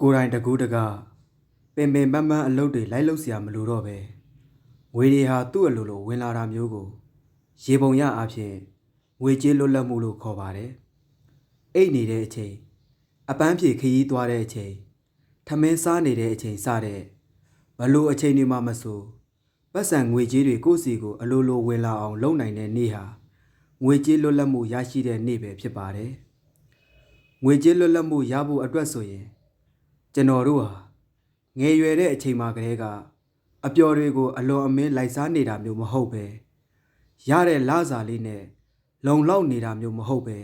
ကိုယ်တိုင်တကူးတကပင်ပင်ပန်းပန်းအလုပ်တွေလိုက်လုပ်เสียမလို့တော့ပဲငွေတွေဟာသူ့အလိုလိုဝင်လာတာမျိုးကို ရေပုံရအဖြစ်ငွေကြေးလွတ်လပ်မှုလို့ခေါ်ပါတယ်အိတ်နေတဲ့အချိန်အပန်းဖြေခရီးသွားတဲ့အချိန်ထမင်းစားနေတဲ့အချိန်စတဲ့ဘလို့အချိန်တွေမှမဆိုပတ်စံငွေကြေးတွေကိုယ့်စီကိုအလိုလိုဝင်လာအောင်လုပ်နိုင်တဲ့နေ့ဟာငွေကြေးလွတ်လပ်မှုရရှိတဲ့နေ့ပဲဖြစ်ပါတယ်ငွေကြေးလွတ်လပ်မှုရဖို့အတွက်ဆိုရင် ကျွန်တော်တို့ဟာငယ်ရွယ်တဲ့အချိန်မှာကလေးကအပျော်တွေကို အလွန်အမင်းလိုက်စားနေတာမျိုးမဟုတ်ပဲရတဲ့လစာလေးနဲ့လုံလောက်နေတာမျိုးမဟုတ်ပဲ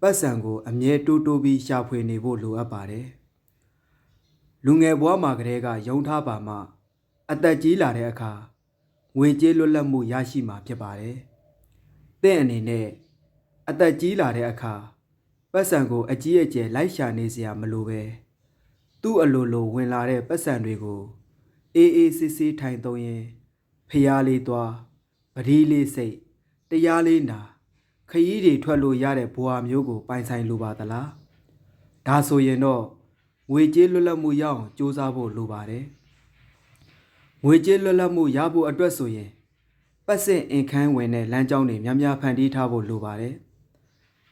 ပတ်စံကို အမြဲတိုးတိုးပြီးရှာဖွေနေဖို့လိုအပ်ပါတယ်လူငယ်ဘဝမှာကလေးကယုံထားပါမှအသက်ကြီးလာတဲ့အခါငွေကြေးလွတ်လပ်မှုရရှိမှာဖြစ်ပါတယ်တင့်အနေနဲ့အသက်ကြီးလာတဲ့အခါပတ်စံကိုအကြီးအကျယ်လိုက်ရှာနေစရာမလိုပဲ သူ့အလိုလိုဝင်လာတဲ့ပတ်စံတွေကိုအေးအေးဆေးဆေးထိုင်သုံးရင်ဖျားလေးသွားပတိလေးစိတ်တရားလေးနာခရီးတွေထွက်လို့ရတဲ့ဘဝမျိုးကို ပိုင်ဆိုင်လိုပါသလားဒါဆိုရင်တော့ငွေကြေးလွတ်လပ်မှုရအောင်စူးစမ်းဖို့လိုပါတယ်ငွေကြေးလွတ်လပ်မှုရဖို့အတွက်ဆိုရင်ပတ်စစ်အင်ခန်းဝင်တဲ့လမ်းကြောင်းတွေများများဖန်တီးထားဖို့လိုပါတယ်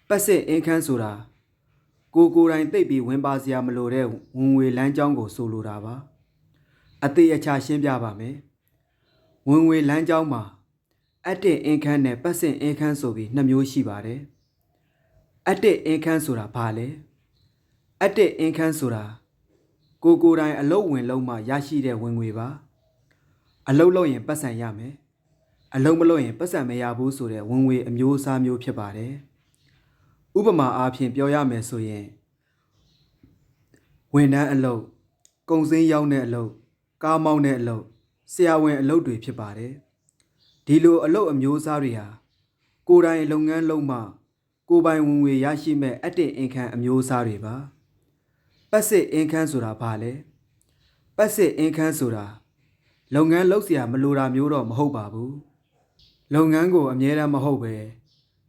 ပတ်စစ်အင်ခန်းဆိုတာ ကိုကိုယ်တိုင်သိပ်ပြီးဝင်ပါစရာမလိုတဲ့ဝင်ငွေလမ်းကြောင်းကိုဆိုလိုတာပါအသေးအချာရှင်းပြပါမယ်ဝင်ငွေလမ်းကြောင်းမှာအက်တစ်အင်ခန်းနဲ့ပတ်စင်အင်ခန်းဆိုပြီးနှစ်မျိုးရှိပါတယ်အက်တစ်အင်ခန်းဆိုတာဘာလဲအက်တစ်အင်ခန်းဆိုတာကိုကိုယ်တိုင်အလုပ်ဝင်လုံးမှရရှိတဲ့ဝင်ငွေပါအလုပ်လုပ်ရင်ပတ်စံရမယ်အလုပ်မလုပ်ရင်ပတ်စံမရဘူးဆိုတဲ့ဝင်ငွေအမျိုးအစားမျိုးဖြစ်ပါတယ် ဥပမာအားဖြင့်ပြောရမယ်ဆိုရင်ဝန်ထမ်းအလုပ်ကုန်စည်ရောက်တဲ့အလုပ်ကားမောင်းတဲ့အလုပ်ဆရာဝန်အလုပ်တွေဖြစ်ပါတယ်ဒီလိုအလုပ်အမျိုးအစားတွေဟာကိုယ်တိုင်လုပ်ငန်းလုပ်မှကိုယ်ပိုင်ဝင်ငွေရရှိမဲ့အတစ်အင်ခန်းအမျိုးအစားတွေပါပတ်စစ်အင်ခန်းဆိုတာဘာလဲပတ်စစ်အင်ခန်းဆိုတာလုပ်ငန်းလုပ်เสียမလိုတာမျိုးတော့မဟုတ်ပါဘူးလုပ်ငန်းကိုအမြဲတမ်းမဟုတ်ပဲ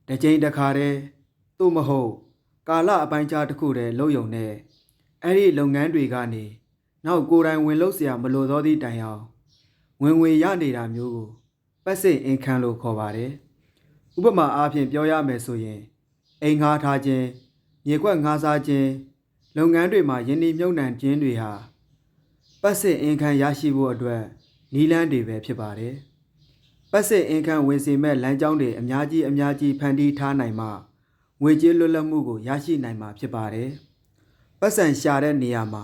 တစ်ချိန်တစ်ခါတည်း သို့မဟုတ်ကာလအပိုင်းခြားတစ်ခုတည်းလုပ်ယုံနဲ့အဲ့ဒီလုပ်ငန်းတွေကနေနောက်ကိုယ်တိုင်ဝင်လုပ်เสียမလိုသောသည့်တိုင်အောင်ဝင်ငွေရနေတာမျိုးကိုပတ်စိတ်အင်ခန်းလို့ခေါ်ပါတယ်ဥပမာအားဖြင့်ပြောရမယ်ဆိုရင်အိမ်ငှားထားခြင်းမြေကွက်ငှားစားခြင်းလုပ်ငန်းတွေမှာယင်းနှိမ့်မြုပ်နှံခြင်းတွေဟာပတ်စိတ်အင်ခန်းရရှိဖို့အတွက်နီးလန်းတွေပဲဖြစ်ပါတယ်ပတ်စိတ်အင်ခန်းဝင်စီမဲ့လမ်းကြောင်းတွေအများကြီးအများကြီးဖန်တီးထားနိုင်မှ ငွေကြေးလွတ်လပ်မှုကိုရရှိနိုင်မှာဖြစ်ပါတယ်။ပတ်စံရှာတဲ့နေရာမှာ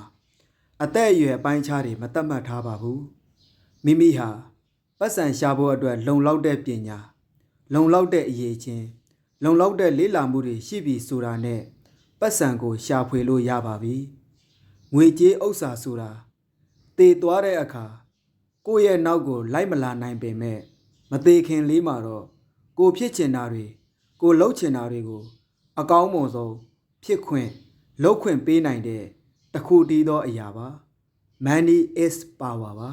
အသက်အရွယ်အပိုင်းခြားတွေမသတ်မှတ်ထားပါဘူး။မိမိဟာပတ်စံရှာဖို့အတွက်လုံလောက်တဲ့ပညာလုံလောက်တဲ့အရေးချင်းလုံလောက်တဲ့လေးလာမှုတွေရှိပြီဆိုတာနဲ့ပတ်စံကိုရှာဖွေလို့ရပါပြီ။ငွေကြေးဥစ္စာဆိုတာတည်သွားတဲ့အခါကိုယ့်ရဲ့နောက်ကိုလိုက်မလာနိုင်ပေမဲ့မသေးခင်လေးမှာတော့ကိုဖြစ်ချင်တာတွေကိုလှုပ်ချင်တာတွေကို အကောင်းမွန်ဆုံးဖြစ်ခွင့်လှုပ်ခွင့်ပေးနိုင်တဲ့တခုတည်းသောအရာပါ money is power ပါ